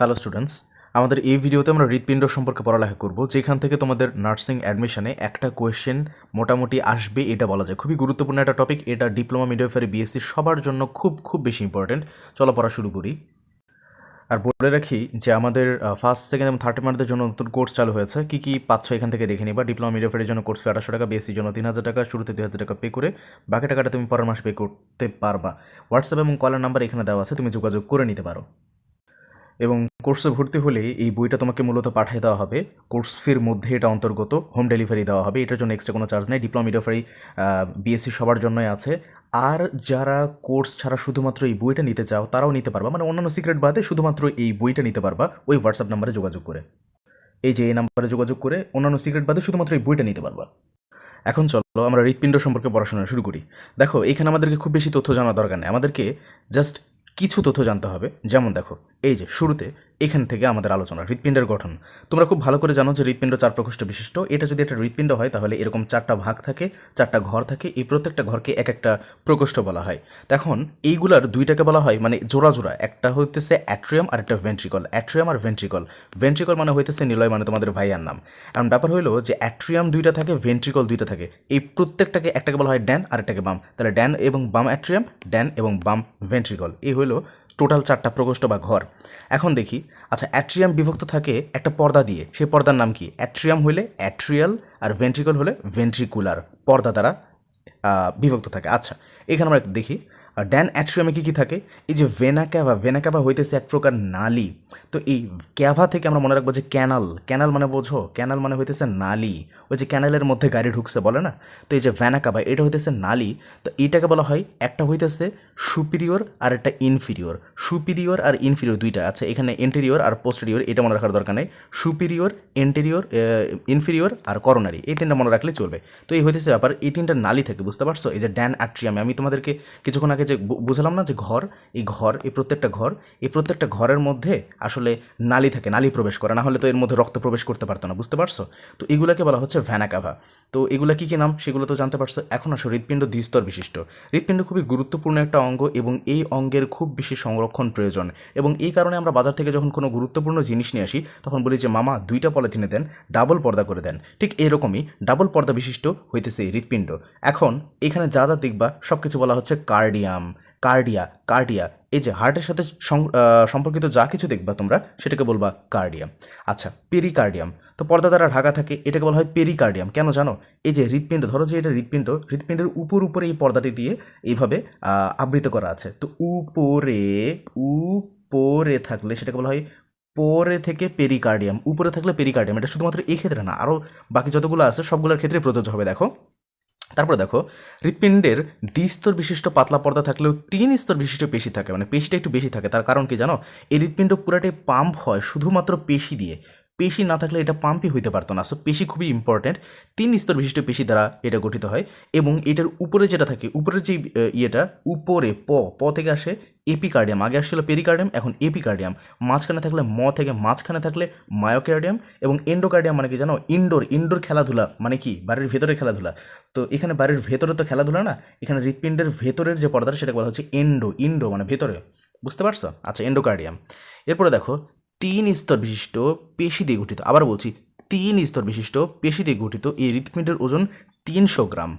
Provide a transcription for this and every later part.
Hello students, আমাদের এই ভিডিওতে আমরা হৃৎপিণ্ড সম্পর্কে পড়ালেখা করব, যেখান থেকে তোমাদের নার্সিং অ্যাডমিশনে একটা কোয়েশ্চেন মোটামুটি আসবে, এটা বলা যায়। খুবই গুরুত্বপূর্ণ একটা টপিক, এটা ডিপ্লোমা মিডিওফারি বিএসসি সবার জন্য খুব খুব বেশি ইম্পর্টেন্ট চলো পড়া শুরু করি। আর বলে রাখি যে আমাদের ফার্স্ট সেকেন্ড এবং থার্ড মার্থের জন্য নতুন কোর্স চালু হয়েছে। কী কী পাচ্ছ এখান থেকে দেখে নিবা। ডিপ্লোমা মিডিওফারের জন্য কোর্স ফি আঠাশশো টাকা বিএসসির জন্য তিন হাজার টাকা, শুরুতে দুই হাজার টাকা পে করে বাকি টাকাটা তুমি পরের মাস পে করতে পারবা। হোয়াটসঅ্যাপ এবং কলার নাম্বার এখানে দেওয়া আছে, তুমি যোগাযোগ করে নিতে পারো। এবং কোর্সে ভর্তি হলে এই বইটা তোমাকে মূলত পাঠিয়ে দেওয়া হবে। কোর্স ফির মধ্যে এটা অন্তর্গত, হোম ডেলিভারি দেওয়া হবে। এটার জন্য এক্সট্রা কোনো চার্জ নেই ডিপ্লোমা মিডিওফারি বিএসসি সবার জন্যই আছে। আর যারা কোর্স ছাড়া শুধুমাত্র এই বইটা নিতে চাও, তারাও নিতে পারবা। মানে অন্যান্য সিক্রেট বাদে শুধুমাত্র এই বইটা নিতে পারবা ওই হোয়াটসঅ্যাপ নাম্বারে যোগাযোগ করে। এই যে এই নাম্বারে যোগাযোগ করে অন্যান্য সিক্রেট বাদে শুধুমাত্র এই বইটা নিতে পারবা। এখন চলো আমরা হৃৎপিণ্ড সম্পর্কে পড়াশোনা শুরু করি। দেখো, এখানে আমাদেরকে খুব বেশি তথ্য জানা দরকার নেই। আমাদেরকে জাস্ট কিছু তথ্য জানতে হবে। যেমন দেখো এই যে শুরুতে এখান থেকে আমাদের আলোচনা হৃৎপিণ্ডের গঠন। তোমরা খুব ভালো করে জানো যে হৃৎপিণ্ড চার প্রকোষ্ঠ বিশিষ্ট। এটা যদি একটা হৃৎপিণ্ড হয়, তাহলে এরকম চারটা ভাগ থাকে, চারটা ঘর থাকে। এই প্রত্যেকটা ঘরকে এক একটা প্রকোষ্ঠ বলা হয়। তখন এইগুলার দুইটাকে বলা হয় মানে জোড়া জোড়া। একটা হইতেছে অ্যাট্রিয়াম আর একটা ভেন্ট্রিকল। অ্যাট্রিয়াম আর ভেন্ট্রিকল। ভেন্ট্রিকল মানে হইতেছে নিলয় মানে তোমাদের ভাইয়ার নাম। এখন ব্যাপার হলো যে অ্যাট্রিয়াম দুইটা থাকে, ভেন্ট্রিকল দুইটা থাকে। এই প্রত্যেকটাকে একটাকে বলা হয় ড্যান আর একটাকে বাম। তাহলে ড্যান এবং বাম অ্যাট্রিয়াম, ড্যান এবং বাম ভেন্ট্রিকল। এই হলো টোটাল চারটা প্রকোষ্ঠ বা ঘর। এখন দেখি আচ্ছা অ্যাট্রিয়াম বিভক্ত থাকে একটা পর্দা দিয়ে। সেই পর্দার নাম কি? অ্যাট্রিয়াম হলে অ্যাট্রিয়াল আর ভেন্ট্রিকল হলে ভেন্ট্রিকুলার। পর্দা দ্বারা বিভক্ত থাকে। আচ্ছা এখানে আমরা দেখি। ড্যান অ্যাট্রিয়ামে কী কী থাকে? এই যে ভেনা ক্যাভা ভেনা ক্যাভা হইতেছে এক প্রকার নালি। তো এই ক্যাভা থেকে আমরা মনে রাখব যে ক্যানাল। ক্যানাল মানে বোঝো? ক্যানাল মানে হইতেছে নালী। ওই যে ক্যানেলের মধ্যে গাড়ি ঢুকছে, বলে না? তো এই যে ভ্যানা ক্যাভা এটা হইতেছে নালি। তো এইটাকে বলা হয় একটা হইতেছে সুপিরিয়র আর একটা ইনফিরিয়র সুপিরিয়র আর ইনফিরিয়র দুইটা আছে। এখানে এন্টেরিয়র আর পোস্টেরিয়র এটা মনে রাখার দরকার নেই। সুপিরিয়র এন্টেরিয়র ইনফিরিয়র আর করোনারি এই তিনটা মনে রাখলে চলবে। তো এই হইতেছে ব্যাপার, এই তিনটা নালি থাকে, বুঝতে পারছ? এই যে ড্যান অ্যাট্রিয়ামে আমি তোমাদেরকে কিছুক্ষণ আগে যে বুঝালাম না যে ঘর, এই ঘর, এই প্রত্যেকটা ঘর, এই প্রত্যেকটা ঘরের মধ্যে আসলে নালি থাকে, নালি প্রবেশ করে। না হলে তো এর মধ্যে রক্ত প্রবেশ করতে পারতো না, বুঝতে পারছ? তো এগুলোকে বলা হচ্ছে ভ্যানাকাভা তো এগুলো কী কী নাম সেগুলো তো জানতে পারছ। এখন আসো, হৃৎপিণ্ড দ্বিস্তর বিশিষ্ট। হৃৎপিণ্ড খুবই গুরুত্বপূর্ণ একটা অঙ্গ এবং এই অঙ্গের খুব বেশি সংরক্ষণ প্রয়োজন। এবং এই কারণে আমরা বাজার থেকে যখন কোনো গুরুত্বপূর্ণ জিনিস নিয়ে আসি, তখন বলি যে, মামা, দুইটা পলিথিনে দেন, ডাবল পর্দা করে দেন। ঠিক এরকমই ডাবল পর্দা বিশিষ্ট হইতেছে হৃৎপিণ্ড। এখন এখানে যা যা দেখবা সব কিছু বলা হচ্ছে কার্ডিয়াম। কার্ডিয়া কার্ডিয়া। এই যে হার্টের সাথে সম্পর্কিত যা কিছু দেখবা তোমরা, সেটাকে বলবা কার্ডিয়াম আচ্ছা পেরিকার্ডিয়াম তো পর্দা দ্বারা ঢাকা থাকে, এটাকে বলা হয় পেরিকার্ডিয়াম কেন জানো? এই যে হৃৎপিণ্ড, ধরো যে এটা হৃৎপিণ্ড, হৃৎপিণ্ডের উপর উপরে এই পর্দাটি দিয়ে এইভাবে আবৃত করা আছে। তো উপরে উপরে থাকলে সেটাকে বলা হয় পরে থেকে পেরিকার্ডিয়াম উপরে থাকলে পেরিকার্ডিয়াম এটা শুধুমাত্র এই ক্ষেত্রে না আরও বাকি যতগুলো আছে, সবগুলোর ক্ষেত্রে প্রযোজ্য হবে, দেখো। তারপরে দেখো, হৃৎপিণ্ডের দ্বিস্তর বিশিষ্ট পাতলা পর্দা থাকলেও তিন স্তর বিশিষ্ট পেশি থাকে মানে পেশিটা একটু বেশি থাকে। তার কারণ কি জানো? এই হৃৎপিণ্ড পুরাটাই পাম্প হয় শুধুমাত্র পেশি দিয়ে। পেশি না থাকলে এটা পাম্পই হইতে পারতো না। সো পেশি খুবই ইম্পর্ট্যান্ট তিন স্তর বিশিষ্ট পেশি দ্বারা এটা গঠিত হয় এবং এটার উপরে যেটা থাকে, উপরের যে ইয়েটা, উপরে প প থেকে আসে এপিকার্ডিয়াম। আগে আসছিল পেরিকার্ডিয়াম, এখন এপিকার্ডিয়াম। মাঝখানে থাকলে ম থেকে মাঝখানে থাকলে মায়োকার্ডিয়াম এবং এন্ডোকার্ডিয়াম মানে কি জানো? ইনডোর ইনডোর খেলাধুলা মানে কি? বাড়ির ভেতরে খেলাধুলা। তো এখানে বাড়ির ভেতরে তো খেলাধুলা না, এখানে হৃৎপিণ্ডের ভেতরের যে পর্দাটা সেটা বলা হচ্ছে এন্ডো, ইন্ডো মানে ভেতরে। বুঝতে পারছ? আচ্ছা এন্ডোকার্ডিয়াম। এরপরে দেখো তিন স্তর বিশিষ্ট পেশি দিয়ে গঠিত। আবার বলছি, তিন স্তর বিশিষ্ট পেশি দিয়ে গঠিত এই হৃৎপিণ্ডের ওজন তিনশো গ্রাম।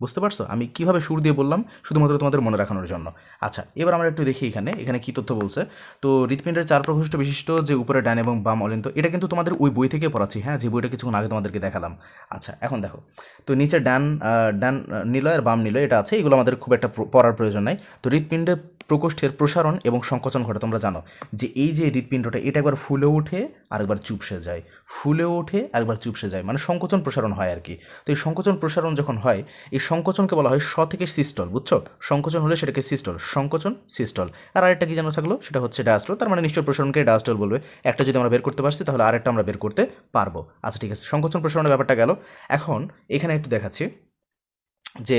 বুঝতে পারছ? আমি কীভাবে সুর দিয়ে বললাম? শুধুমাত্র তোমাদের মনে রাখানোর জন্য। আচ্ছা এবার আমরা একটু দেখি এখানে এখানে কি তথ্য বলছে। তো হৃৎপিণ্ডের চার প্রকোষ্ঠ বিশিষ্ট, যে উপরে ডান এবং বাম অলিন্ত এটা কিন্তু তোমাদের ওই বই থেকে পড়াচ্ছি হ্যাঁ? যে বইটা কিছুক্ষণ আগে তোমাদেরকে দেখালাম। আচ্ছা এখন দেখো। তো নিচে ডান ডান নিলয় আর বাম নিলয়, এটা আছে, এগুলো আমাদের খুব একটা পড়ার প্রয়োজন নাই। তো হৃৎপিণ্ডের প্রকোষ্ঠের প্রসারণ এবং সংকোচন ঘটে। তোমরা জানো যে এই যে হৃৎপিণ্ডটা, এটা একবার ফুলে ওঠে আর আরেকবার চুপসে যায়। ফুলে ওঠে, আরেকবার চুপসে যায়। মানে সংকোচন প্রসারণ হয় আর কি। তো এই সংকোচন প্রসারণ যখন হয়, এই সংকোচনকে বলা হয় স থেকে সিস্টল, বুঝছ? সংকোচন হলে সেটাকে সিস্টল, সংকোচন সিস্টল। আর আরেকটা কি যেন থাকল? সেটা হচ্ছে ডায়াস্টল। তার মানে নিশ্চয় প্রসারণকে ডায়াস্টল বলবে। একটা যদি আমরা বের করতে পারছি, তাহলে আরেকটা আমরা বের করতে পারব। আচ্ছা ঠিক আছে। সংকোচন প্রসারণের ব্যাপারটা গেল। এখন এখানে একটু দেখাচ্ছি যে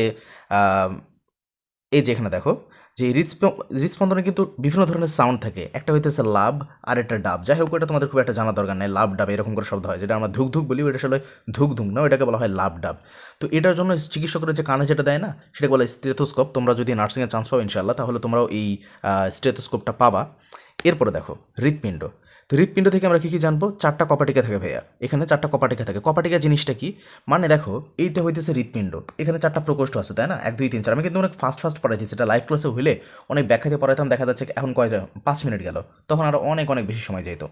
এই যে এখানে দেখো যে হৃদস্প- হৃদস্পন্দনে কিন্তু বিভিন্ন ধরনের সাউন্ড থাকে। একটা হইতেছে লাভ, আর একটা ডাব। যাই হোক এটা তোমাদের খুব একটা জানা দরকার নেই। লাভ ডাব এরকম করে শব্দ হয়। যেটা আমরা ধুক ধুক বলি, ওইটা আসলে ধুক ধুক না এটাকে বলা হয় লাভ ডাব। তো এটার জন্য চিকিৎসকরা যে কানে যেটা দেয় না, সেটাকে বলে স্টেথোস্কোপ। তোমরা যদি নার্সিংয়ে চান্স পাও ইনশাল্লাহ তাহলে তোমরাও এই স্টেথোস্কোপটা পাবা। এরপরে দেখো, হৃৎপিণ্ড। তো হৃৎপিণ্ড থেকে আমরা কী কী জানব? চারটা কপাটিকা থাকে ভাইয়া। এখানে চারটা কপাটিকা থাকে। কপাটিকা জিনিসটা কি? মানে দেখো, এইটা হইতেছে হৃৎপিণ্ড। এখানে চারটা প্রকোষ্ঠ আছে, তাই না? এক, দুই, তিন, চার। আমি কিন্তু অনেক ফাস্ট ফাস্ট পড়াইছি, সেটা লাইভ ক্লাসে হইলে অনেক ব্যাখ্যাতে পড়াইতাম, দেখা যাচ্ছে এখন কয়টা পাঁচ মিনিট গেল। তখন আরও অনেক অনেক বেশি সময় যেত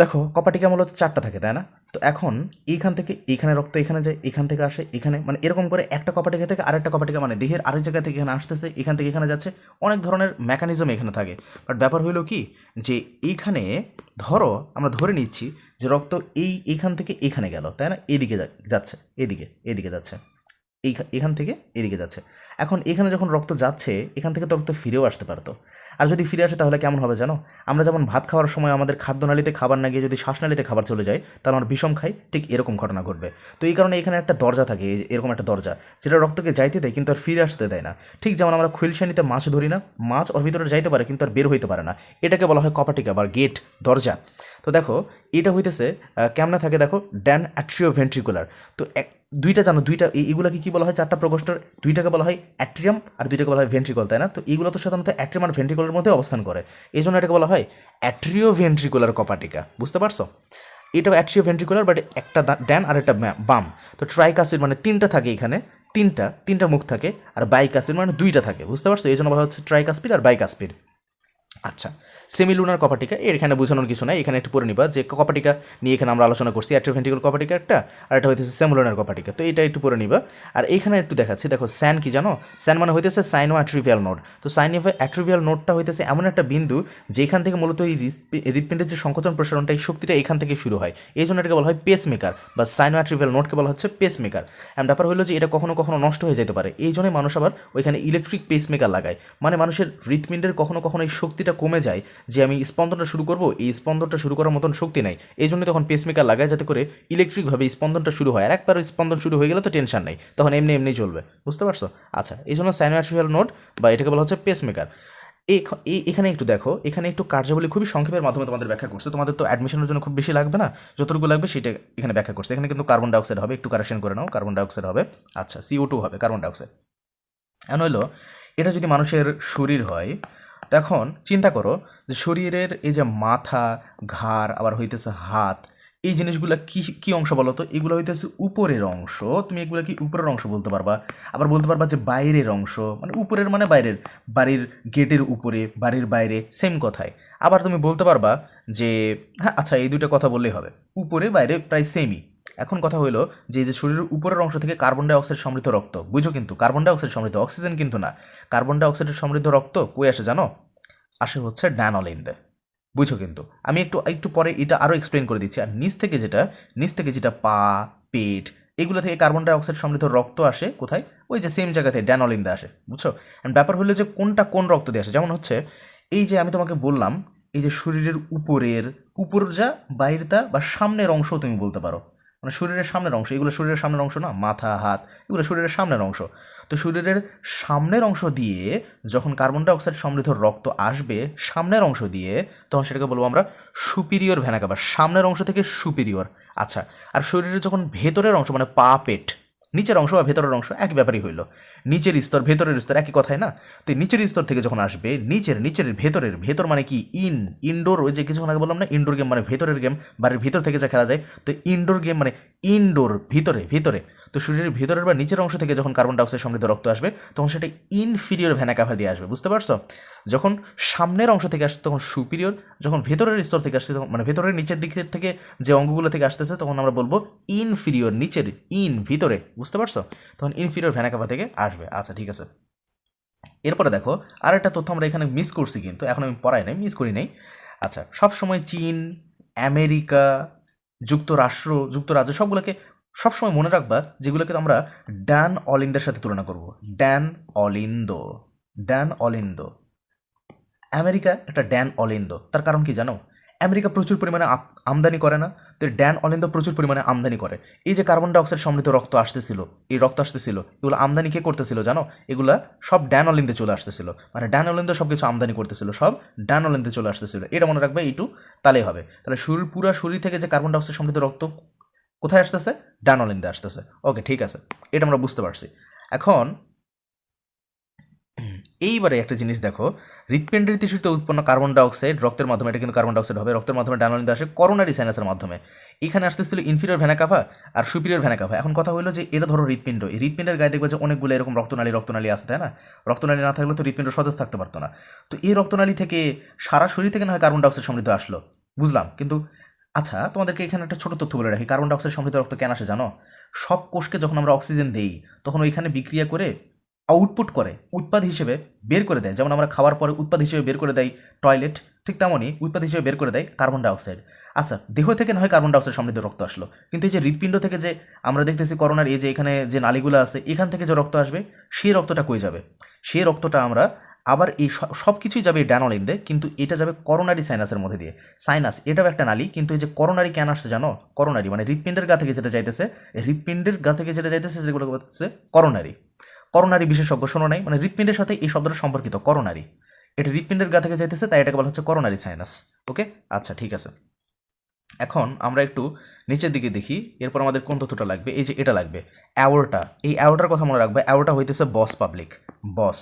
দেখো, কপাটিকা মূলত চারটা থাকে, তাই না? তো এখন এইখান থেকে এইখানে রক্ত এখানে যায় এখান থেকে আসে, এখানে মানে এরকম করে একটা কপাটিকা থেকে আরেকটা কপাটিকা মানে দেহের আরেক জায়গা থেকে এখানে আসতেছে, এখান থেকে এখানে যাচ্ছে, অনেক ধরনের মেকানিজম এখানে থাকে। বাট ব্যাপার হইল কি, যে এইখানে ধরো, আমরা ধরে নিচ্ছি যে রক্ত এই, এইখান থেকে এখানে গেল, তাই না? এদিকে যাচ্ছে এদিকে এদিকে যাচ্ছে। এইখা- এখান থেকে এদিকে যাচ্ছে। এখন এখানে যখন রক্ত যাচ্ছে, এখান থেকে তো রক্ত ফিরেও আসতে পারতো। আর যদি ফিরে আসে তাহলে কেমন হবে জানো? আমরা যেমন ভাত খাওয়ার সময় আমাদের খাদ্যনালীতে খাবার না গিয়ে যদি শ্বাসনালীতে খাবার চলে যায়, তাহলে আমরা বিষম খাই, ঠিক এরকম ঘটনা ঘটবে। তো এই কারণে এখানে একটা দরজা থাকে, এই এরকম একটা দরজা, যেটা রক্তকে যাইতে দেয় কিন্তু আর ফিরে আসতে দেয় না। ঠিক যেমন আমরা খুলশানিতে মাছ ধরি না, মাছ ওর ভিতরে যাইতে পারে কিন্তু আর বের হইতে পারে না। এটাকে বলা হয় কপাটিকা বা গেট, দরজা। তো দেখো, এটা হইতেছে কেমনে থাকে দেখো? ড্যান অ্যাট্রিও ভেন্ট্রিকুলার। তো দুইটা জানো, দুইটা এগুলাকে কি বলা হয়? চারটা প্রকোষ্ঠের, দুইটাকে বলা হয় অ্যাট্রিয়াম আর দুইটাকে বলা হয় ভেন্ট্রিকল, তাই না? তো এইগুলো তো সাধারণত অ্যাট্রিয়াম আর ভেন্ট্রিকলের মধ্যে অবস্থান করে। এই জন্য এটাকে বলা হয় অ্যাট্রিও ভেন্ট্রিকুলার কপাটিকা, বুঝতে পারছ? এটা অ্যাট্রিও ভেন্ট্রিকুলার বাট একটা ড্যান আর একটা বাম। তো ট্রাইকাসিড মানে তিনটা থাকে এখানে, তিনটা তিনটা মুখ থাকে, আর বাইকাসিড মানে দুইটা থাকে, বুঝতে পারছ? এই জন্য বলা হচ্ছে ট্রাইকাসপিড আর বাইকাসপিড। আচ্ছা সেমিলুনার কপাটিকা এখানে বোঝানোর কিছু নাই, এখানে একটু পড়ে নিবা যে কপাটিকা নিয়ে এখানে আমরা আলোচনা করছি অ্যাট্রোভেন্টিকুল কপাটিকা একটা, আর এটা হইতেছে সেমুলার কপাটিকা, তো এটা একটু পড়ে নিবা। আর এইখানে একটু দেখাচ্ছি, দেখো স্যান কি জানো? স্যান মানে হইতেছে সাইনো অ্যাট্রিভিয়াল নোড তো সাইনো অ্যাট্রিভিয়াল নোডটা হইতেছে এমন একটা বিন্দু যেখান থেকে মূলত এই হৃৎপিণ্ডের যে সংকোচন প্রসারণটা, এই শক্তিটা এখান থেকে শুরু হয়। এই জন্য এটাকে বলা হয় পেস মেকার বা সাইনো অ্যাট্রিভিয়াল নোডকে বলা হচ্ছে পেস মেকার অ্যান্ড ব্যাপার হলো যে এটা কখনো কখনো নষ্ট হয়ে যেতে পারে। এই জন্যই মানুষ আবার ওইখানে ইলেকট্রিক পেস মেকার লাগায়। মানে মানুষের হৃৎপিণ্ডের কখনো কখনো এই শক্তিটা কমে যায়, যে আমি স্পন্দনটা শুরু করব, এই স্পন্দনটা শুরু করার মতন শক্তি নাই। এই জন্য তখন পেসমেকার লাগায় যাতে করে ইলেকট্রিকভাবে স্পন্দনটা শুরু হয়। আর একবার স্পন্দন শুরু হয়ে গেলে তো টেনশন নেই, তখন এমনি এমনি চলবে। বুঝতে পারছ? আচ্ছা এই জন্য সাইনোআর্টিফিয়াল নোট বা এটাকে বলা হচ্ছে পেসমেকার এখানে একটু দেখো, এখানে একটু কার্যাবলী খুবই সংক্ষেপের মাধ্যমে তোমাদের ব্যাখ্যা করছে। তোমাদের তো অ্যাডমিশনের জন্য খুব বেশি লাগবে না, যতটুকু লাগবে সেটা এখানে ব্যাখ্যা করছে। এখানে কিন্তু কার্বন ডাইঅক্সাইড হবে, একটু কারেকশন করে নাও কার্বন ডাইঅক্সাইড হবে। আচ্ছা সিও টু হবে কার্বন ডাইঅক্সাইড এখন হলো, এটা যদি মানুষের শরীর হয় তখন চিন্তা করো যে শরীরের এই যে মাথা, ঘাড়, আবার হইতেছে হাত, এই জিনিসগুলো কি কি অংশ বলো তো? এগুলো হইতেছে উপরের অংশ। তুমি এগুলো কি উপরের অংশ বলতে পারবা? আবার বলতে পারবা যে বাইরের অংশ। মানে উপরের মানে বাইরের। বাড়ির গেটের উপরে, বাড়ির বাইরে সেম কথায় আবার তুমি বলতে পারবা যে হ্যাঁ আচ্ছা এই দুটো কথা বললেই হবে। উপরে, বাইরে প্রায় সেমই এখন কথা হলো যে যে শরীরের উপরের অংশ থেকে কার্বন ডাইঅক্সাইড সমৃদ্ধ রক্ত, বুঝো কিন্তু কার্বন ডাইঅক্সাইড সমৃদ্ধ অক্সিজেন কিন্তু না। কার্বন ডাইঅক্সাইডের সমৃদ্ধ রক্ত কই আসে জানো? আসে হচ্ছে ড্যানলিন্দে বুঝো কিন্তু, আমি একটু একটু পরে এটা আরও এক্সপ্লেন করে দিচ্ছি। আর নিচ থেকে যেটা, নিচ থেকে যেটা পা, পেট, এগুলো থেকে কার্বন ডাইঅক্সাইড সমৃদ্ধ রক্ত আসে কোথায়? ওই যে সেম জায়গাতে ড্যানলিন্দে আসে, বুঝছ? And ব্যাপার হলো যে কোনটা কোন রক্ত দিয়ে আসে, যেমন হচ্ছে এই যে আমি তোমাকে বললাম, এই যে শরীরের উপরের উপর যা বাইরেটা বা সামনের অংশ তুমি বলতে পারো। মানে শরীরের সামনের অংশ, এগুলো শরীরের সামনের অংশ না, মাথা, হাত, এগুলো শরীরের সামনের অংশ। তো শরীরের সামনের অংশ দিয়ে যখন কার্বন ডাইঅক্সাইড সমৃদ্ধ রক্ত আসবে সামনের অংশ দিয়ে, তখন সেটাকে বলব আমরা সুপিরিয়র ভ্যানাকা বা সামনের অংশ থেকে সুপিরিয়র আচ্ছা আর শরীরের যখন ভেতরের অংশ মানে পা, পেট নিচের অংশ বা ভেতরের অংশ এক ব্যাপারই হইল। নিচের স্তর, ভেতরের স্তর একই কথাই না? তো নিচের স্তর থেকে যখন আসবে, নিচের নিচের, ভেতরের, ভেতর মানে কি? ইন ইনডোর ওই যে কিছুক্ষণ আগে বললাম না ইনডোর গেম মানে ভেতরের গেম বাড়ির ভিতর থেকে যা খেলা যায়, তো ইনডোর গেম মানে ইনডোর ভিতরে ভিতরে। তো শরীরের ভিতরের বা নিচের অংশ থেকে যখন কার্বন ডাইঅক্সাইড সমৃদ্ধ রক্ত আসবে, তখন সেটা ইনফিরিয়র ভ্যানাকাভা দিয়ে আসবে, বুঝতে পারছ? যখন সামনের অংশ থেকে আসছে তখন সুপিরিয়র যখন ভেতরের স্তর থেকে আসছে তখন মানে ভেতরের নিচের দিক থেকে যে অঙ্গগুলো থেকে আসতেছে, তখন আমরা বলব ইনফিরিয়র নিচের ইন ভিতরে, বুঝতে পারছ? তখন ইনফিরিয়র ভ্যানাকাভা থেকে আসবে। আচ্ছা ঠিক আছে। এরপরে দেখো আর একটা তথ্য আমরা এখানে মিস করছি কিন্তু, এখন আমি পড়াই নাই মিস করি নাই। আচ্ছা সবসময় চীন, আমেরিকা, যুক্তরাষ্ট্র, যুক্তরাজ্য, সবগুলোকে সবসময় মনে রাখবা যেগুলোকে আমরা ড্যান অলিন্দের সাথে তুলনা করব। ড্যান অলিন্দ ড্যান অলিন্দ আমেরিকা একটা ড্যান অলিন্দ তার কারণ কি জানো? আমেরিকা প্রচুর পরিমাণে আমদানি করে না, তো ড্যান অলিন্দ প্রচুর পরিমাণে আমদানি করে। এই যে কার্বন ডাইঅক্সাইড সমৃদ্ধ রক্ত আসতেছিল, এই রক্ত আসতেছিল, এগুলো আমদানি কে করতেছিল জানো? এগুলা সব ড্যান অলিন্দে চলে আসতেছিল। মানে ড্যান অলিন্দ সব কিছু আমদানি করতেছিল, সব ড্যান অলিন্দে চলে আসতেছিল। এটা মনে রাখবে, এইটু তাহলেই হবে। তাহলে শরীর পুরো শরীর থেকে যে কার্বন ডাইঅক্সাইড সমৃদ্ধ রক্ত কোথায় আসতেছে? ডান অলিন্দে আসতেছে। ওকে ঠিক আছে। এটা আমরা বুঝতে পারছি। এখন, এইবারে একটা জিনিস দেখো। হৃৎপিণ্ডের টিস্যুতে উৎপন্ন কার্বন ডাইঅক্সাইড রক্তের মাধ্যমে, এটা কিন্তু কার্বন ডাইঅক্সাইড হবে, রক্তের মাধ্যমে ডানোলিন আসে করোনারি সাইনাসের মাধ্যমে। এখানে আসতেছিল ইনফিরিয়র ভ্যানাকাফা আর সুপিরিয়র ভ্যানাকাফা এখন কথা হলো যে, এটা ধরো হৃৎপিণ্ড। এই হৃৎপিণ্ডের গায়ে দেখবে যে, অনেকগুলো এরকম রক্তনালী রক্তনালী আসতে তাই না? রক্তনালী না থাকলে তো হৃৎপিণ্ড সতেজ থাকতে পারতো না। তো এই রক্তনালী থেকে সারা শরীর থেকে না হয় কার্বন ডাইঅক্সাইড সমৃদ্ধ আসলো। বুঝলাম? কিন্তু আচ্ছা তোমাদেরকে এখানে একটা ছোট তথ্য বলে রাখি। কার্বন ডাইঅক্সাইড সমৃদ্ধ রক্ত কেন আসে জানো? সব কোষকে যখন আমরা অক্সিজেন দেই, তখন ওইখানে বিক্রিয়া করে আউটপুট করে, উৎপাদ হিসেবে বের করে দেয়। যেমন আমরা খাওয়ার পরে উৎপাদ হিসেবে বের করে দেয় টয়লেট ঠিক তেমনই উৎপাদ হিসেবে বের করে দেয় কার্বন ডাইঅক্সাইড আচ্ছা দেহ থেকে না হয় কার্বন ডাইঅক্সাইড সমৃদ্ধ রক্ত আসলো। কিন্তু এই যে হৃৎপিণ্ড থেকে যে আমরা দেখতেছি করোনার, এই যে এখানে যে নালীগুলো আছে, এখান থেকে যে রক্ত আসবে, সেই রক্তটা কই যাবে? সেই রক্তটা আমরা আবার এই সব কিছুই যাবে এই ড্যানোলিন দিয়ে, কিন্তু এটা যাবে করোনারি সাইনাসের মধ্যে দিয়ে। সাইনাস এটাও একটা নালী, কিন্তু এই যে করোনারি কেন আসছে জানো? করোনারি মানে হৃৎপিণ্ডের গা থেকে যেটা যাইতেছে হৃৎপিণ্ডের গা থেকে যেটা যাইতেছে সেগুলো হচ্ছে করোনারি করোনারি বিশেষজ্ঞ শোনো নাই মানে হৃৎপিণ্ডের সাথে এই শব্দটা সম্পর্কিত করোনারি এটা হৃৎপিণ্ডের গা থেকে যাইতেছে, তাই এটাকে বলা হচ্ছে করোনারি সাইনাস ওকে আচ্ছা ঠিক আছে। এখন আমরা একটু নিচের দিকে দেখি, এরপর আমাদের কোন তথ্যটা লাগবে? এই যে এটা লাগবে অ্যাওয়ারটা এই অ্যাওয়ারটার কথা মনে রাখবে অ্যাওয়ারটা হইতেছে বস পাবলিক বস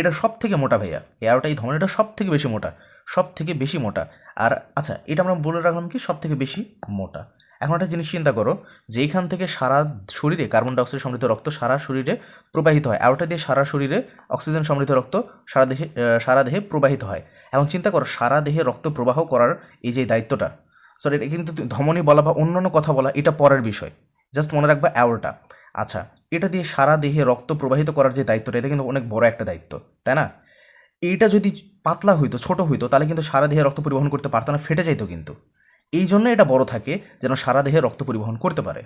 এটা সব থেকে মোটা ভাইয়া। অ্যাওয়ারটা এই ধমনীটা সব থেকে বেশি মোটা সব থেকে বেশি মোটা। আর আচ্ছা এটা আমরা বলে রাখলাম কি সব থেকে বেশি মোটা। এখন একটা জিনিস চিন্তা করো, যে এইখান থেকে সারা শরীরে কার্বন ডাইঅক্সাইড সমৃদ্ধ রক্ত সারা শরীরে প্রবাহিত হয় অ্যাওটা দিয়ে সারা শরীরে অক্সিজেন সমৃদ্ধ রক্ত সারা দেহে সারা দেহে প্রবাহিত হয়। এখন চিন্তা করো, সারা দেহে রক্ত প্রবাহ করার এই যে দায়িত্বটা সরি এটা কিন্তু ধমনী বলা বা অন্যান্য কথা বলা, এটা পরের বিষয়। জাস্ট মনে রাখবা অ্যাওরটা আচ্ছা এটা দিয়ে সারা দেহে রক্ত প্রবাহিত করার যে দায়িত্বটা, এটা কিন্তু অনেক বড় একটা দায়িত্ব, তাই না? এইটা যদি পাতলা হইতো, ছোট হইতো, তাহলে কিন্তু সারা দেহে রক্ত পরিবহন করতে পারতো না, ফেটে যাইতো কিন্তু। এই জন্য এটা বড় থাকে যেন সারা দেহে রক্ত পরিবহন করতে পারে।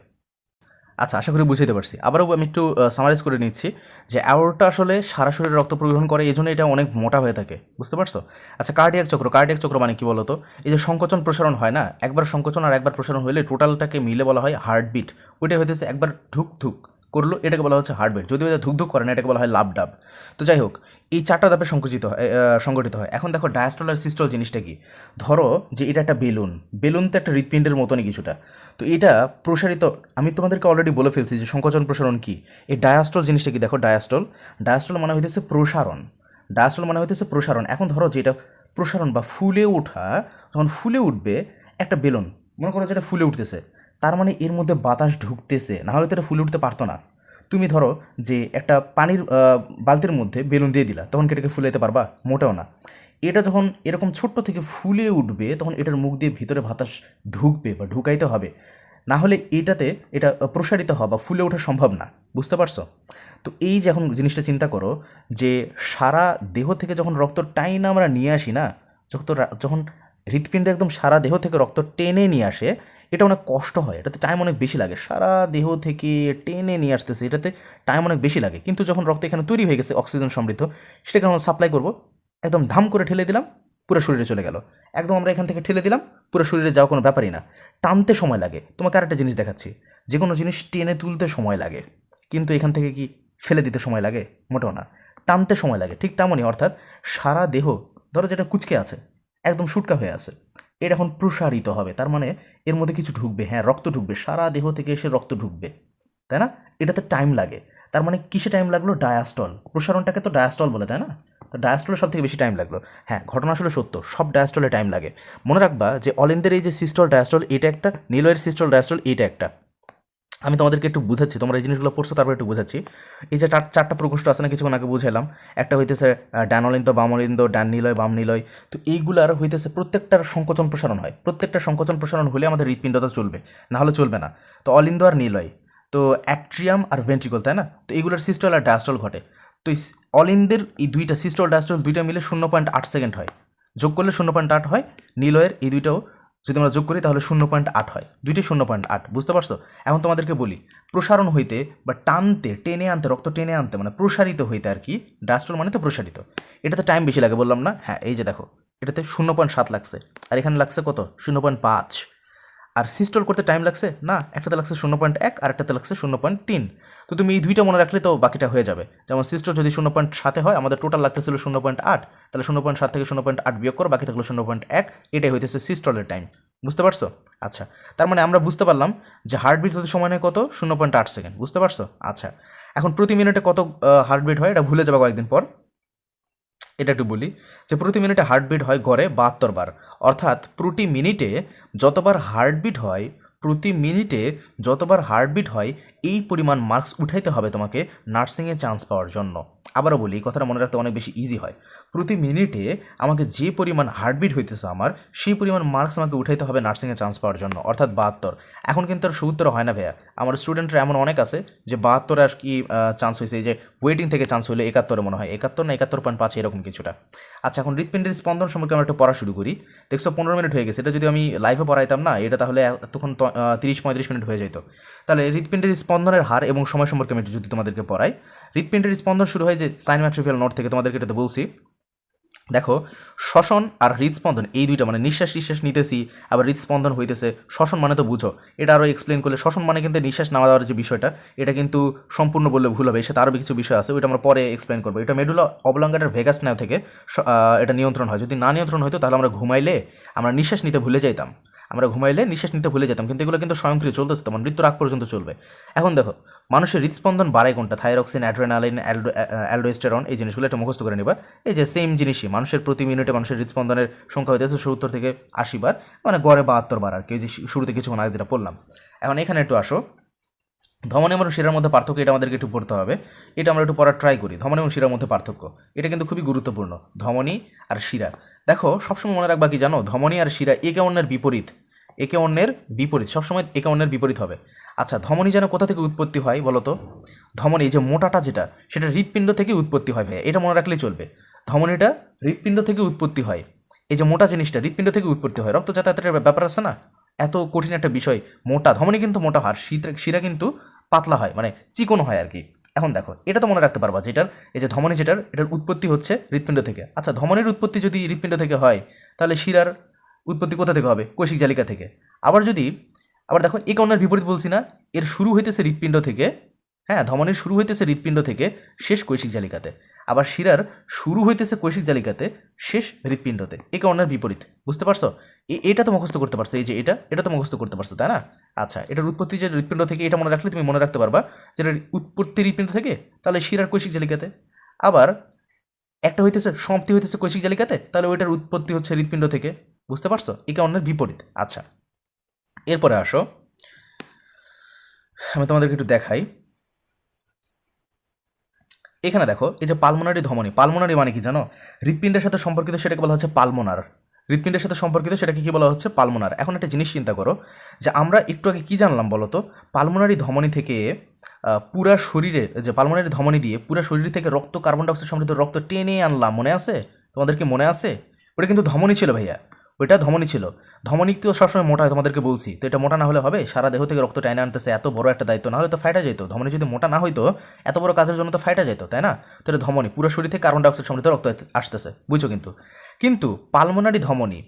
আচ্ছা আশা করি বুঝতে পারছি। আবারও আমি একটু সামারাইজ করে নিচ্ছি যে অ্যাওরটা আসলে সারা শরীরে রক্ত পরিবহন করে এই জন্য এটা অনেক মোটা হয়ে থাকে। বুঝতে পারছ? আচ্ছা কার্ডিয়াক চক্র কার্ডিয়াক চক্র মানে কি বলতো? এই যে সংকোচন প্রসারণ হয় না? একবার সংকোচন আর একবার প্রসারণ হলে টোটালটাকে মিলে বলা হয় হার্টবিট ওইটা হইতেছে একবার ধুক ধুক করল, এটাকে বলা হচ্ছে হার্টবিট যদি এটা ধুক ধুক করে না, এটাকে বলা হয় লাভ ডাব তো যাই হোক, এই চারটা ধাপে সংকুচিত হয় সংগঠিত হয়। এখন দেখো ডায়াস্টল আর সিস্টল জিনিসটা কি? ধরো যে এটা একটা বেলুন। বেলুন তো একটা হৃৎপিণ্ডের মতনই কিছুটা। তো এটা প্রসারিত, আমি তোমাদেরকে অলরেডি বলে ফেলছি যে সংকোচন প্রসারণ কি। এই ডায়াস্টল জিনিসটা কি? দেখো ডায়াস্টল ডায়াস্টল মানে হইতেছে প্রসারণ। ডায়াস্টল মানে হইতেছে প্রসারণ। এখন ধরো যে এটা প্রসারণ বা ফুলে ওঠা, যখন ফুলে উঠবে, একটা বেলুন, মনে করো যেটা ফুলে উঠতেছে, তার মানে এর মধ্যে বাতাস ঢুকতেছে নাহলে তো এটা ফুলে উঠতে পারতো না। তুমি ধরো যে একটা পানির বালতির মধ্যে বেলুন দিয়ে দিলা, তখন কি এটাকে ফুলাইতে পারবা? মোটেও না। এটা যখন এরকম ছোট্ট থেকে ফুলে উঠবে, তখন এটার মুখ দিয়ে ভিতরে বাতাস ঢুকবে বা ঢুকাইতে হবে। না হলে এটাতে এটা প্রসারিত হওয়া বা ফুলে ওঠা সম্ভব না। বুঝতে পারছ? তো এই যে এখন জিনিসটা চিন্তা করো যে, সারা দেহ থেকে যখন রক্ত টাইন আমরা নিয়ে আসি না, যখন যখন হৃৎপিণ্ডে একদম সারা দেহ থেকে রক্ত টেনে নিয়ে আসে, এটা অনেক কষ্ট হয়। এটাতে টাইম অনেক বেশি লাগে। সারা দেহ থেকে টেনে নিয়ে আসতেছে, এটাতে টাইম অনেক বেশি লাগে। কিন্তু যখন রক্ত এখানে তৈরি হয়ে গেছে, অক্সিজেন সমৃদ্ধ, সেটাকে আমরা সাপ্লাই করব একদম ধাম করে ঠেলে দিলাম, পুরো শরীরে চলে গেল। একদম আমরা এখান থেকে ঠেলে দিলাম, পুরো শরীরে যাওয়া কোনো ব্যাপারই না। টানতে সময় লাগে। তোমাকে আরেকটা জিনিস দেখাচ্ছি। যে কোনো জিনিস টেনে তুলতে সময় লাগে। কিন্তু এখান থেকে কি ফেলে দিতে সময় লাগে? মোটেও না। টানতে সময় লাগে। ঠিক তেমনই, অর্থাৎ সারা দেহ, ধরো যেটা কুচকে আছে, একদম শুটকা হয়ে আছে এটা এখন প্রসারিত হবে। তার মানে এর মধ্যে কিছু ঢুকবে। হ্যাঁ রক্ত ঢুকবে। সারা দেহ থেকে এসে রক্ত ঢুকবে। তাই না? এটাতে টাইম লাগে। তার মানে কিসে টাইম লাগল? ডায়াস্টল প্রসারণটাকে তো ডায়াস্টল বলে, তাই না? তো ডায়াস্টলে সব থেকে বেশি টাইম লাগল। হ্যাঁ ঘটনা আসলে সত্য, সব ডায়াস্টলে টাইম লাগে। মনে রাখবা যে অলেন্দের এই যে সিস্টল ডায়াস্টল এটা একটা, নীলয়ের সিস্টল ডায়াস্টল এটা একটা। আমি তোমাদেরকে একটু বুঝাচ্ছি, তোমরা এই জিনিসগুলো পড়ছো, তারপর একটু বুঝাচ্ছি। এই যে চার, চারটা প্রকোষ্ঠ আছে না, কিছুক্ষণ আগে বুঝাইলাম। একটা হইতেছে ডানলিন্দ বামলিন্দ ডান নিলয়, বাম নিলয়। তো এইগুলার হইতেছে প্রত্যেকটার সংকোচন প্রসারণ হয়। প্রত্যেকটা সংকোচন প্রসারণ হলে আমাদের হৃৎপিণ্ডতা চলবে না হলে চলবে না। তো অলিন্দ আর নিলয়, তো অ্যাট্রিয়াম আর ভেন্ট্রিকল, তাই না? তো এইগুলোর সিস্টল আর ডায়াস্টল ঘটে। তো এই অলিন্দের এই দুইটা সিস্টল ডায়াস্টল দুইটা মিলে শূন্য পয়েন্ট আট সেকেন্ড হয়। যোগ করলে শূন্য পয়েন্ট আট হয় নিলয়ের এই দুইটাও যদি আমরা যোগ করি তাহলে শূন্য পয়েন্ট আট হয়। দুইটি শূন্য পয়েন্ট আট, বুঝতে পারছ? এখন তোমাদেরকে বলি, প্রসারণ হইতে বা টানতে, টেনে আনতে, রক্ত টেনে আনতে মানে প্রসারিত হইতে আর কি ডাস্টল মানে তো প্রসারিত। এটাতে টাইম বেশি লাগে বললাম না? হ্যাঁ এই যে দেখো, এটাতে শূন্য পয়েন্ট সাত লাগছে। আর এখানে লাগছে কত? শূন্য পয়েন্ট পাঁচ। আর সিস্টল করতে টাইম লাগছে? না, একটাতে লাগছে শূন্য পয়েন্ট এক আর একটাতে লাগছে শূন্য পয়েন্ট তিন। তো তুমি এই দুইটা মনে রাখলে তো বাকিটা হয়ে যাবে। যেমন সিস্টল যদি শূন্য পয়েন্ট সাতে হয়, আমাদের টোটাল লাগতেছিল শূন্য পয়েন্ট আট, তাহলে শূন্য পয়েন্ট সাত থেকে শূন্য পয়েন্ট আট বিয়োগ করো, বাকি থাকল শূন্য পয়েন্ট এক, এটাই হইতেছে সিস্টলের টাইম বুঝতে পারছ? আচ্ছা তার মানে আমরা বুঝতে পারলাম যে হার্টবিট হতে সময় নেয় কত? শূন্য পয়েন্ট আট সেকেন্ড বুঝতে পারছ? আচ্ছা এখন প্রতি মিনিটে কত হার্টবিট হয়, এটা ভুলে যাবে কয়েকদিন পর। এটা একটু বলি যে প্রতি মিনিটে হার্টবিট হয় গড়ে বাহাত্তর বার। অর্থাৎ প্রতি মিনিটে যতবার হার্টবিট হয়, প্রতি মিনিটে যতবার হার্টবিট হয় এই পরিমাণ মার্কস উঠাইতে হবে তোমাকে নার্সিংয়ে চান্স পাওয়ার জন্য। আবারও বলি, এই কথাটা মনে রাখতে অনেক বেশি ইজি হয়। প্রতি মিনিটে আমাকে যে পরিমাণ হার্টবিট হইতেছে আমার, সেই পরিমাণ মার্কস আমাকে উঠাইতে হবে নার্সিংয়ে চান্স পাওয়ার জন্য, অর্থাৎ বাহাত্তর। এখন কিন্তু আর সত্তর হয় না ভাইয়া। আমার স্টুডেন্টরা এমন অনেক আছে যে বাহাত্তরে আর কি চান্স হয়েছে যে ওয়েটিং থেকে চান্স হলে একাত্তরে মনে হয়। একাত্তর না একাত্তর পয়েন্ট পাঁচ, এরকম কিছুটা। আচ্ছা এখন হৃৎপিণ্ডের স্পন্দন সম্পর্কে আমরা একটু পড়া শুরু করি। দেখছ, পনেরো মিনিট হয়ে গেছে। এটা যদি আমি লাইভে পড়াইতাম না, এটা তাহলে তখন তিরিশ পঁয়ত্রিশ মিনিট হয়ে যেত তাহলে হৃৎপিণ্ডের স্পন্দনের হার এবং সময় সম্পর্কে আমি যদি তোমাদেরকে পড়াই। হৃৎপিণ্ডের স্পন্দন শুরু হয় যে সাইনম্যাট্রিফিয়াল নোট থেকে, তোমাদেরকে এটাতে বলছি। দেখো, শ্বসন আর হৃদস্পন্দন এই দুইটা মানে নিঃশ্বাস নিঃশ্বাস নিতেছি, আবার হৃদস্পন্দন হইতেছে। শ্বসন মানে তো বুঝো, এটা আরও এক্সপ্লেন করলে শ্বসন মানে কিন্তু নিঃশ্বাস নেওয়া দেওয়ার যে বিষয়টা, এটা কিন্তু সম্পূর্ণ বললে ভুল হবে সাথে আরও কিছু বিষয় আছে, ওইটা আমরা পরে এক্সপ্লেন করব। এটা মেডুলা অবলঙ্গাটার ভেগাস নেওয়া থেকে এটা নিয়ন্ত্রণ হয়। যদি না নিয়ন্ত্রণ হতো তাহলে আমরা ঘুমাইলে আমরা নিঃশ্বাস নিতে ভুলে যাইতাম। আমরা ঘুমাইলে নিঃশ্বাস নিতে ভুলে যেতাম, কিন্তু এগুলো কিন্তু স্বয়ংক্রিয় চলতেছে তোমার মৃত্যুর আগ পর্যন্ত চলবে। এখন দেখো, মানুষের হৃদস্পন্দন বাড়ায় কোনটা? থাইরক্সিন অ্যাড্রেনালিন অ্যালডোস্টেরন এই জিনিসগুলো একটা মুখস্থ করে নিবা। এই যে সেম জিনিসই, মানুষের প্রতি মিনিটে মানুষের হৃদস্পন্দনের সংখ্যা হইতেছে সত্তর থেকে আশি বার মানে গড়ে বাহাত্তর বার আর কি যে শুরুতে কিছুক্ষণ আগে যেটা বললাম। এখন এখানে একটু আসো। ধমনী এবং শিরার মধ্যে পার্থক্য এটা আমাদেরকে একটু পড়তে হবে। এটা আমরা একটু পড়ার ট্রাই করি। ধমনী এবং শিরার মধ্যে পার্থক্য, এটা কিন্তু খুবই গুরুত্বপূর্ণ, ধমনী আর শিরা। দেখো, সবসময় মনে রাখবা কি জানো? ধমনী আর শিরা একে অন্যের বিপরীত। একে অন্যের বিপরীত, সবসময় একে অন্যের বিপরীত হবে। আচ্ছা ধমনী যেন কোথা থেকে উৎপত্তি হয় বলতো? ধমনী যে মোটাটা যেটা, সেটা হৃৎপিণ্ড থেকে উৎপত্তি হয় ভাই এটা মনে রাখলেই চলবে। ধমনীটা হৃৎপিণ্ড থেকে উৎপত্তি হয়। এই যে মোটা জিনিসটা, হৃৎপিণ্ড থেকে উৎপত্তি হয়। রক্ত যাতায়াতের ব্যাপার আছে না? এত কঠিন একটা বিষয়। মোটা, ধমনী কিন্তু মোটা হয় শিরা শিরা কিন্তু পাতলা হয় মানে চিকন হয় আর কি। এখন দেখো, এটা তো মনে রাখতে পারবা যেটার এই যে ধমনী যেটার, এটার উৎপত্তি হচ্ছে হৃৎপিণ্ড থেকে। আচ্ছা ধমনীর উৎপত্তি যদি হৃৎপিণ্ড থেকে হয়, তাহলে শিরার উৎপত্তি কোথা থেকে হবে? কৈশিক জালিকা থেকে। আবার যদি, আবার দেখো এই কন্যার বিপরীত বলছি না, এর শুরু হইতেছে হৃৎপিণ্ড থেকে হ্যাঁ ধমনীর শুরু হইতেছে হৃৎপিণ্ড থেকে, শেষ কৈশিক জালিকাতে। আবার শিরার শুরু হইতেছে কৈশিক জালিকাতে, শেষ হৃৎপিণ্ডতে। একে অন্যের বিপরীত, বুঝতে পারছ? এটা তো মুখস্থ করতে পারছ, এই যে এটা এটা তো মুখস্থ করতে পারছ, তাই না? আচ্ছা এটার উৎপত্তি যে হৃৎপিণ্ড থেকে, এটা মনে রাখলে তুমি মনে রাখতে পারবা যে উৎপত্তি হৃৎপিণ্ড থেকে, তাহলে শিরার কৈশিক জালিকাতে। আবার একটা হইতেছে, সমাপ্তি হইতেছে কৈশিক জালিকাতে, তাহলে ওইটার উৎপত্তি হচ্ছে হৃৎপিণ্ড থেকে। বুঝতে পারছ? একে অন্যের বিপরীত। আচ্ছা এরপরে আসো। আমি তোমাদেরকে একটু দেখাই। এখানে দেখো, এই যে পালমোনারি ধমনী। পালমোনারি মানে কি জানো? হৃৎপিণ্ডের সাথে সম্পর্কিত সেটাকে বলা হচ্ছে পালমোনার। হৃৎপিণ্ডের সাথে সম্পর্কিত সেটাকে কী বলা হচ্ছে? পালমোনার। এখন একটা জিনিস চিন্তা করো যে আমরা একটু আগে কী জানলাম বলো তো? পালমোনারি ধমনী থেকে পুরা শরীরে, যে পালমোনারি ধমনী দিয়ে পুরা শরীর থেকে রক্ত, কার্বন ডাইঅক্সাইড সমৃদ্ধ রক্ত টেনে আনলাম, মনে আছে? তোমাদের কি মনে আছে? ওটা কিন্তু ধমনী ছিল ভাইয়া। ওইটা ধমনী ছিল। ধমনী তো সবসময় মোটা হয়, তোমাদেরকে বলছি। তো এটা মোটা না হলে হবে? সারা দেহ থেকে রক্ত টাইনে আনতেছে, এত বড় একটা দায়িত্ব। না হলে তো ফাইটা যেত ধমনী যদি মোটা না হইতো, এত বড় কাজের জন্য তো ফাইটা যেত তাই না? তো এটা ধমনী। পুরো শরীর থেকে কার্বন ডাইঅক্সাইড সমৃদ্ধ রক্ত আসতেছে। বুঝছ কিন্তু? কিন্তু পালমোনারি ধমনী,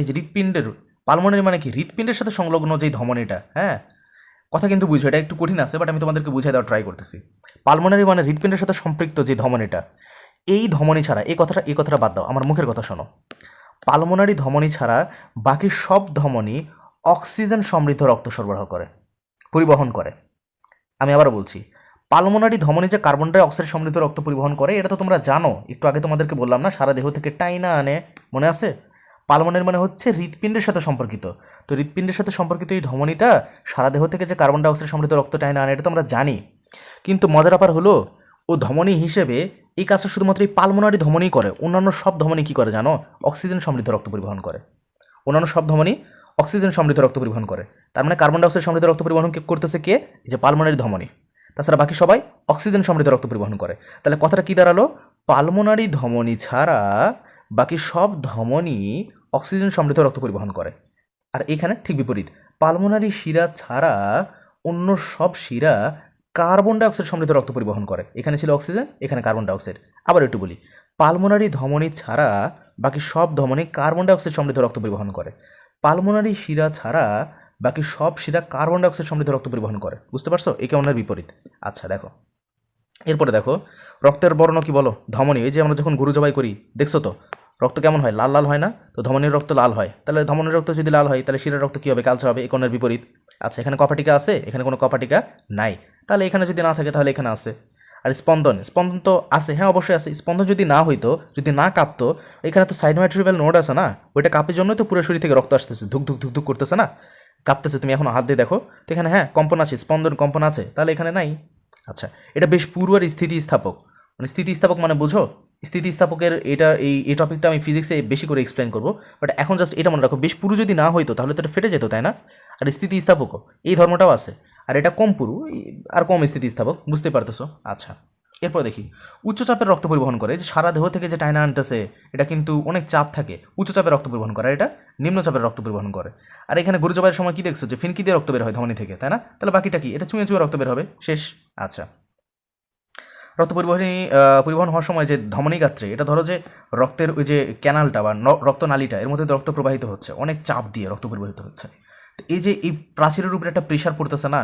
এই যে হৃৎপিণ্ডের, পালমোনারি মানে কি? হৃৎপিণ্ডের সাথে সংলগ্ন যেই ধমনীটা হ্যাঁ? কথা কিন্তু বুঝো, এটা একটু কঠিন আছে বাট আমি তোমাদেরকে বুঝাই দেওয়ার ট্রাই করতেছি। পালমোনারি মানে হৃৎপিণ্ডের সাথে সম্পৃক্ত যে ধমনীটা, এই ধমনী ছাড়া, এই কথাটা এই কথাটা বাদ দাও। আমার মুখের কথা শোনো। পালমোনারি ধমনী ছাড়া বাকি সব ধমনী অক্সিজেন সমৃদ্ধ রক্ত সরবরাহ করে, পরিবহন করে। আমি আবার বলছি, পালমোনারি ধমনী যে কার্বন ডাই অক্সাইড সমৃদ্ধ রক্ত পরিবহন করে, এটা তো তোমরা জানো। একটু আগে তোমাদেরকে বললাম না, সারা দেহ থেকে টাইনা আনে, মনে আছে? পালমোনারি মানে হচ্ছে হৃৎপিণ্ডের সাথে সম্পর্কিত। তো হৃৎপিণ্ডের সাথে সম্পর্কিত এই ধমনীটা সারা দেহ থেকে যে কার্বন ডাই অক্সাইড সমৃদ্ধ রক্ত টাইনা আনে, এটা তো আমরা জানি। কিন্তু মজার ব্যাপার হলো, ও ধমনী হিসেবে এই কাজটা শুধুমাত্র এই পালমোনারি ধমনী করে। অন্যান্য সব ধমনী কী করে জানো? অক্সিজেন সমৃদ্ধ রক্ত পরিবহন করে। অন্যান্য সব ধমনী অক্সিজেন সমৃদ্ধ রক্ত পরিবহন করে। তার মানে কার্বন ডাইঅক্সাইড সমৃদ্ধ রক্ত পরিবহন কে- করতেছে কে? যে পালমোনারি ধমনী। তাছাড়া বাকি সবাই অক্সিজেন সমৃদ্ধ রক্ত পরিবহন করে। তাহলে কথাটা কী দাঁড়াল? পালমোনারি ধমনী ছাড়া বাকি সব ধমনী অক্সিজেন সমৃদ্ধ রক্ত পরিবহন করে। আর এখানে ঠিক বিপরীত। পালমোনারি শিরা ছাড়া অন্য সব শিরা কার্বন ডাইঅক্সাইড সমৃদ্ধ রক্ত পরিবহন করে। এখানে ছিল অক্সিজেন, এখানে কার্বন ডাইঅক্সাইড। আবার একটু বলি, পালমোনারি ধমনী ছাড়া বাকি সব ধমনী কার্বন ডাইঅক্সাইড সমৃদ্ধ রক্ত পরিবহন করে। পালমোনারি শিরা ছাড়া বাকি সব শিরা কার্বন ডাইঅক্সাইড সমৃদ্ধ রক্ত পরিবহন করে। বুঝতে পারছ? একে অন্যের বিপরীত? আচ্ছা দেখো। এরপরে দেখো, রক্তের বর্ণ কি বলো? ধমনী, এই যে আমরা যখন গরু জবাই করি, দেখছ তো? রক্ত কেমন হয়? লাল লাল হয় না? তো ধমনীর রক্ত লাল হয়। তাহলে ধমনীর রক্ত যদি লাল হয়, তাহলে শিরার রক্ত কী হবে? কালচে হবে একনের বিপরীত। আচ্ছা এখানে কপাটিকা আছে? এখানে কোনো কপাটিকা নাই। তাহলে এখানে যদি না থাকে, তাহলে এখানে আছে। আর স্পন্দন স্পন্দন তো আছে হ্যাঁ অবশ্যই আছে। স্পন্দন যদি না হইতো, যদি না কাঁপতো, এখানে তো সাইনোমেট্রিক্যাল নোড আছে না? ওইটা কাপের জন্যই তো পুরো শরীর থেকে রক্ত আসতেছে, ধুক ধুক ধুক ধুক করতেছে না? কাঁপতেছে, তুমি এখন হাত দিয়ে দেখো। তো এখানে হ্যাঁ কম্পন আছে, স্পন্দন, কম্পন আছে, তাহলে এখানে নাই। আচ্ছা এটা বেশ পুরো আর স্থিতিস্থাপক। মানে স্থিতিস্থাপক মানে বুঝো? স্থিতিস্থাপকের এটা, এই এই টপিকটা আমি ফিজিক্সে বেশি করে এক্সপ্লেন করব। বাট এখন জাস্ট এটা মনে রাখো, বেশ পুরু যদি না হইতো, তাহলে তো এটা ফেটে যেত, তাই না? আর স্থিতিস্থাপকও এই ধর্মটাও আছে। আর এটা কম পুরু আর কম স্থিতিস্থাপক বুঝতে পারতেছো? আচ্ছা এরপর দেখি। উচ্চচাপের রক্ত পরিবহন করে, যে সারা দেহ থেকে যে টাইনা আনতেছে, এটা কিন্তু অনেক চাপ থাকে। উচ্চচাপের রক্ত পরিবহন করে এটা নিম্নচাপের রক্ত পরিবহন করে। আর এখানে গুরুজবাইয়ের সময় কি দেখছ? যে ফিনকি দিয়ে রক্ত বের হয় ধমনী থেকে, তাই না? তাহলে বাকিটা কি? এটা চুঁয়ে চুঁয়ে রক্ত বের হবে, শেষ। আচ্ছা। রক্ত পরিবহনী পরিবহন হওয়ার সময় যে ধমনী গাত্রে, এটা ধরো যে রক্তের ওই যে ক্যানালটা বা রক্তনালীটা, এর মধ্যে রক্ত প্রবাহিত হচ্ছে, অনেক চাপ দিয়ে রক্ত পরিবাহিত হচ্ছে। এই যে এই প্রাচীরের উপরে একটা প্রেশার পড়তেছে না?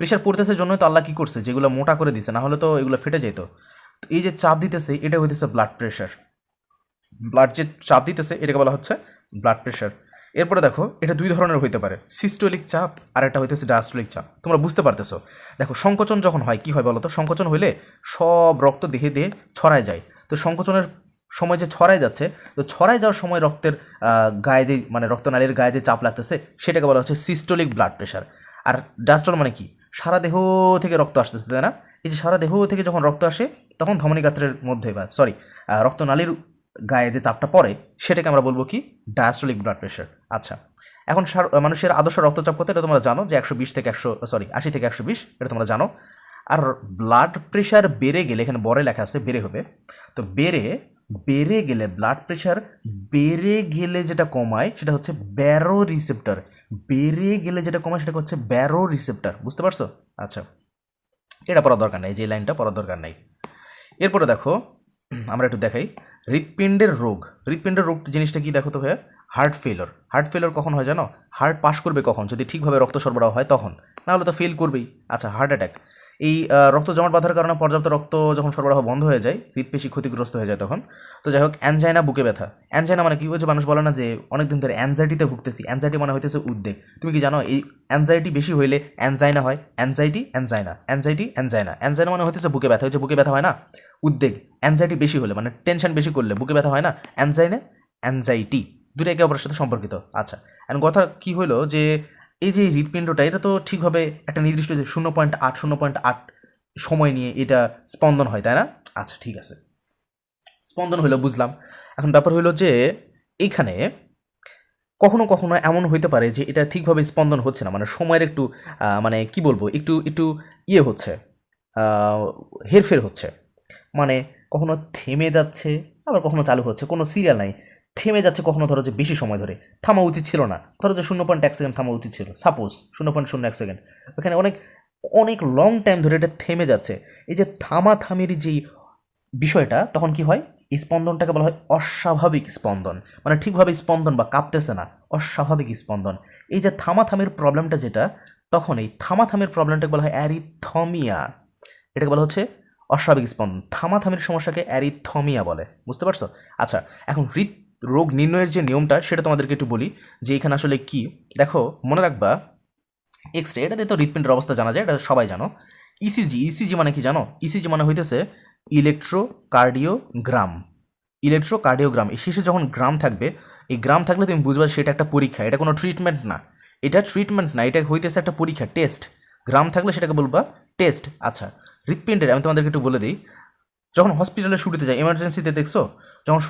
প্রেশার পড়তেছে জন্যই তো আল্লাহ কী করছে? যেগুলো মোটা করে দিছে, না হলে তো এগুলো ফেটে যেত। তো এই যে চাপ দিতেছে, এটা হইতেছে ব্লাড প্রেশার ব্লাড যে চাপ দিতেছে, এটাকে বলা হচ্ছে ব্লাড প্রেশার এরপরে দেখো, এটা দুই ধরনের হইতে পারে। সিস্টোলিক চাপ আর একটা হইতেছে ডায়াস্টোলিক চাপ। তোমরা বুঝতে পারতেছো? দেখো, সংকোচন যখন হয়, কি হয় বলো তো সংকোচন হইলে সব রক্ত দেহে দিয়ে ছড়ায় যায়। তো সংকোচনের সময় যে ছড়ায় যাচ্ছে, তো ছড়ায় যাওয়ার সময় রক্তের গায়ে যে মানে রক্তনালীর গায়ে যে চাপ লাগতেছে, সেটাকে বলা হচ্ছে সিস্টোলিক ব্লাড প্রেশার আর ডাস্টল মানে কি? সারা দেহ থেকে রক্ত আসতেছে, তাই না? এই যে সারা দেহ থেকে যখন রক্ত আসে, তখন ধমনী গাত্রের মধ্যে বা সরি রক্তনালীর গায়ে যে চাপটা পড়ে, সেটাকে আমরা বলব কি? ডায়াস্টোলিক ব্লাড প্রেশার আচ্ছা এখন মানুষের আদর্শ রক্তচাপ কত? এটা তোমরা জানো যে একশো বিশ থেকে একশো সরি আশি থেকে একশো বিশ, এটা তোমরা জানো। আর ব্লাড প্রেশার বেড়ে গেলে, এখানে বড়ে লেখা আছে, বেড়ে হবে। তো বেড়ে বেড়ে গেলে ব্লাড প্রেশার বেড়ে গেলে যেটা কমায় সেটা হচ্ছে ব্যারো রিসেপ্টার বেড়ে গেলে যেটা কমায় সেটা হচ্ছে ব্যারো রিসেপ্টার বুঝতে পারছ? আচ্ছা এটা পড়ার দরকার নেই, যে লাইনটা পড়ার দরকার নেই। এরপরে দেখো, আমরা একটু দেখাই, হৃৎপিণ্ডের রোগ। হৃৎপিণ্ডের রোগ জিনিসটা কি দেখো তো ভাইয়া? হার্ট ফেলর হার্ট ফেলর কখন হয় জানো? হার্ট পাস করবে কখন? যদি ঠিকভাবে রক্ত সরবরাহ হয় তখন। না হলে তো ফেল করবেই। আচ্ছা হার্ট অ্যাটাক এই রক্ত জমাট বাঁধার কারণে পর্যাপ্ত রক্ত যখন সরবরাহ বন্ধ হয়ে যায়, হৃৎপেশি ক্ষতিগ্রস্ত হয়ে যায় তখন। তো যাই হোক অ্যানজাইনা বুকে ব্যথা। অ্যানজাইনা মানে কী হয়েছে মানুষ বলে না যে, অনেকদিন ধরে অ্যানজাইটিতে ভুগতেছি। অ্যানজাইটি মানে হইতেছে উদ্বেগ। তুমি কি জানো, এই অ্যানজাইটি বেশি হইলে অ্যানজাইনা হয়? Anxiety angina anxiety angina angina মানে হইতেছে বুকে ব্যথা। হয়েছে বুকে ব্যথা হয় না? উদ্বেগ। অ্যানজাইটি বেশি হলে মানে টেনশন বেশি করলে, বুকে ব্যথা হয় না? অ্যানজাইনা অ্যানজাইটি দুটো একে অপরের সাথে সম্পর্কিত। আচ্ছা। এখন কথা কী হলো যে এই যে হৃৎপিণ্ডটা, এটা তো ঠিকভাবে একটা নির্দিষ্ট যে শূন্য পয়েন্ট আট, শূন্য পয়েন্ট আট সময় নিয়ে এটা স্পন্দন হয়, তাই না? আচ্ছা ঠিক আছে। স্পন্দন হইল, বুঝলাম। এখন ব্যাপার হইল যে, এইখানে কখনো কখনো এমন হইতে পারে যে, এটা ঠিকভাবে স্পন্দন হচ্ছে না মানে সময়ের একটু মানে কি বলব, একটু একটু ইয়ে হচ্ছে হেরফের হচ্ছে। মানে কখনো থেমে যাচ্ছে, আবার কখনো চালু হচ্ছে, কোনো সিরিয়াল নাই। থেমে যাচ্ছে কখনো ধরো যে বেশি সময় ধরে। থামা উচিত ছিল না। ধরো যে শূন্য পয়েন্ট এক সেকেন্ড থামা উচিত ছিল। সাপোজ শূন্য পয়েন্ট শূন্য এক সেকেন্ড ওখানে অনেক অনেক লং টাইম ধরে এটা থেমে যাচ্ছে। এই যে থামা থামির যেই বিষয়টা, তখন কি হয়? স্পন্দনটাকে বলা হয় অস্বাভাবিক স্পন্দন। মানে ঠিকভাবে স্পন্দন বা কাঁপতেছে না। অস্বাভাবিক স্পন্দন। এই যে থামাথামির প্রবলেমটা যেটা, তখন এই থামাথামির প্রবলেমটাকে বলা হয় অ্যারিথমিয়া। এটাকে বলা হচ্ছে অস্বাভাবিক স্পন্দন। থামাথামির সমস্যাকে অ্যারিথমিয়া বলে। বুঝতে পারছ? আচ্ছা এখন হৃদ রোগ নির্ণয়ের যে নিয়মটা সেটা তোমাদেরকে একটু বলি, যে এখানে আসলে কি? দেখো, মনে রাখবা এক্স রে এটাতে তো হৃৎপিণ্ডের অবস্থা জানা যায়, এটা সবাই জানো। ইসিজি ইসিজি মানে কি জানো? ইসিজি মানে হইতেছে ইলেকট্রোকার্ডিওগ্রাম ইলেকট্রোকার্ডিওগ্রাম এই শেষে যখন গ্রাম থাকবে, এই গ্রাম থাকলে তুমি বুঝবা সেটা একটা পরীক্ষা, এটা কোনো ট্রিটমেন্ট না। এটা ট্রিটমেন্ট না, এটা হইতেছে একটা পরীক্ষা টেস্ট গ্রাম থাকলে সেটাকে বলবা টেস্ট আচ্ছা হৃৎপিণ্ডের, আমি তোমাদেরকে একটু বলে দিই যখন হসপিটালে শুরুতে যায় এমার্জেন্সিতে দেখছ? যখন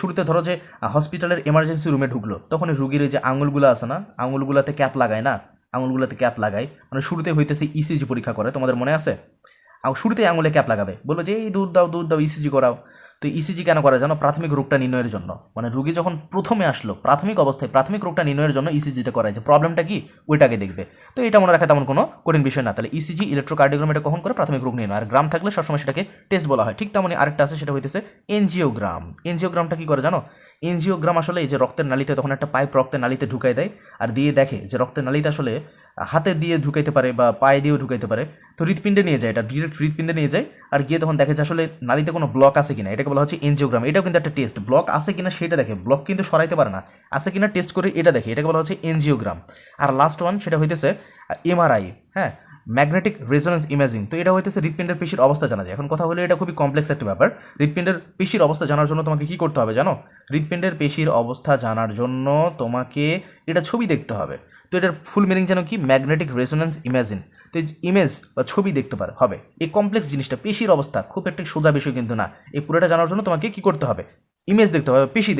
শুরুতে ধরো যে হসপিটালের এমার্জেন্সি রুমে ঢুকলো তখন রুগীর যে আঙুলগুলো আছে না, আঙুলগুলোতে ক্যাপ লাগায় না? আঙুলগুলোতে ক্যাপ লাগায়। মানে শুরুতে হইতেছে ইসিজি পরীক্ষা করে, তোমাদের মনে আছে? শুরুতেই আঙুলে ক্যাপ লাগাবে। বলো যে, এই দুধ দাও দুধ দাও ইসিজি করাও। তো ইসিজি কেন করা জানো? প্রাথমিক রোগটা নির্ণয়ের জন্য। মানে রুগী যখন প্রথমে আসলো, প্রাথমিক অবস্থায় প্রাথমিক রোগটা নির্ণয়ের জন্য ইসিজিটা করা যে প্রবলেমটা কি? ওইটাকে দেখবে। তো এটা মনে রাখা তেমন কোনো কঠিন বিষয় না। তাহলে E ইসিজি ইলেকট্রোকার্ডিওগ্রাম এটা কখন করে? প্রাথমিক রোগ নির্ণয়। আর গ্রাম থাকলে সবসময় সেটাকে টেস্ট বলা হয়। ঠিক তেমনই আরেকটা আছে, সেটা হইতেছে এনজিওগ্রাম এনজিওগ্রামটা কি করে জানো? এনজিওগ্রাম আসলে এই যে রক্তের নালিতে তখন একটা পাইপ রক্তের নালিতে ঢুকাই দেয় আর দিয়ে দেখে যে রক্তের নালিতে আসলে হাতে দিয়ে ঢুকাইতে পারে বা পায়ে দিয়েও ঢুকাইতে পারে। তো হৃৎপিণ্ডে নিয়ে যায়, এটা ডিরেক্ট হৃৎপিণ্ডে নিয়ে যায় আর গিয়ে তখন দেখে যে আসলে নালিতে কোনো ব্লক আছে কিনা। এটাকে বলা হচ্ছে এনজিওগ্রাম। এটাও কিন্তু একটা টেস্ট ব্লক আছে কিনা সেটা দেখে। ব্লক কিন্তু সরাইতে পারে না। আছে কিনা টেস্ট করে এটা দেখে। এটাকে বলা হচ্ছে এনজিওগ্রাম। আর লাস্ট ওয়ান সেটা হইতেছে এমআরআই হ্যাঁ? Magnetic resonance imaging. তো এটা হইতেছে হৃৎপিণ্ডের পেশির অবস্থা জানা যায়। এখন কথা হলো, এটা খুবই কমপ্লেক্স একটা ব্যাপার। হৃৎপিণ্ডের পেশির অবস্থা জানার জন্য তোমাকে কি করতে হবে জানো? হৃৎপিণ্ডের পেশির অবস্থা জানার জন্য তোমাকে এটা ছবি দেখতে হবে। তো এটার ফুল মিনিং যেন কি? ম্যাগনেটিক রেজোনেন্স ইমেজিন তো ইমেজ বা ছবি দেখতে পারে, হবে। এই কমপ্লেক্স জিনিসটা, পেশির অবস্থা, খুব একটা সোজা বিষয় কিন্তু না। এই পুরোটা জানার জন্য তোমাকে কি করতে হবে? ইমেজ দেখতে হবে, পেশি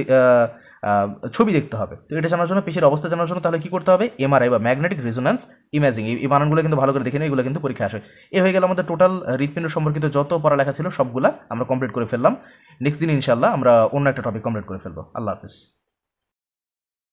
ছবি দেখতে হবে। তো এটা জানার জন্য, পেশের অবস্থা জানার জন্য তাহলে কী করতে হবে? এমআরআই বা ম্যাগনেটিক রেজোনেন্স ইমেজিং এই বানানগুলো কিন্তু ভালো করে দেখে নেই এগুলো কিন্তু পরীক্ষা আসে। এ হয়ে গেল আমাদের টোটাল হৃৎপিণ্ড সম্পর্কিত যত পড়ালেখা ছিল সবগুলো আমরা কমপ্লিট করে ফেললাম। নেক্সট দিন ইনশাল্লাহ আমরা অন্য একটা টপিক কমপ্লিট করে ফেলব। আল্লাহ হাফিজ।